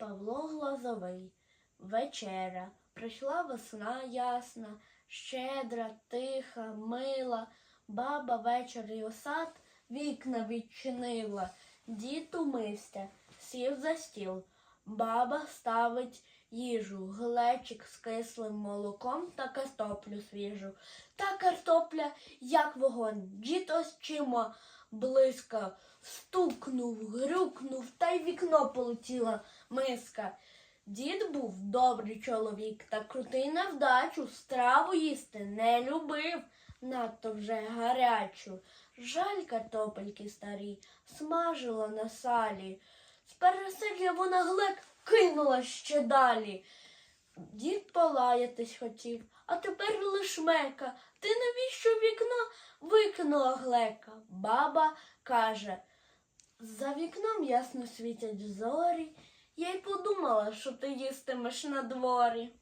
Павло Глазовий. Вечеря. Прийшла весна ясна, щедра, тиха, мила. Баба ввечері у сад вікна відчинила. Дід умився, сів за стіл. Баба ставить їжу, глечик з кислим молоком та картоплю свіжу. Та картопля, як вогонь, дід очима блискав, стукнув, грюкнув, та й вікно полетіла миска. Дід був добрий чоловік та крутий на вдачу, страву їсти не любив, надто вже гарячу. Жаль картопельки старі, смажила на салі. З пересилля вона глек кинула ще далі. Дід полаятись хотів, а тепер лиш мека. Ти навіщо викинула глека? Баба каже, за вікном ясно світять зорі. Я й подумала, що ти їстимеш на дворі.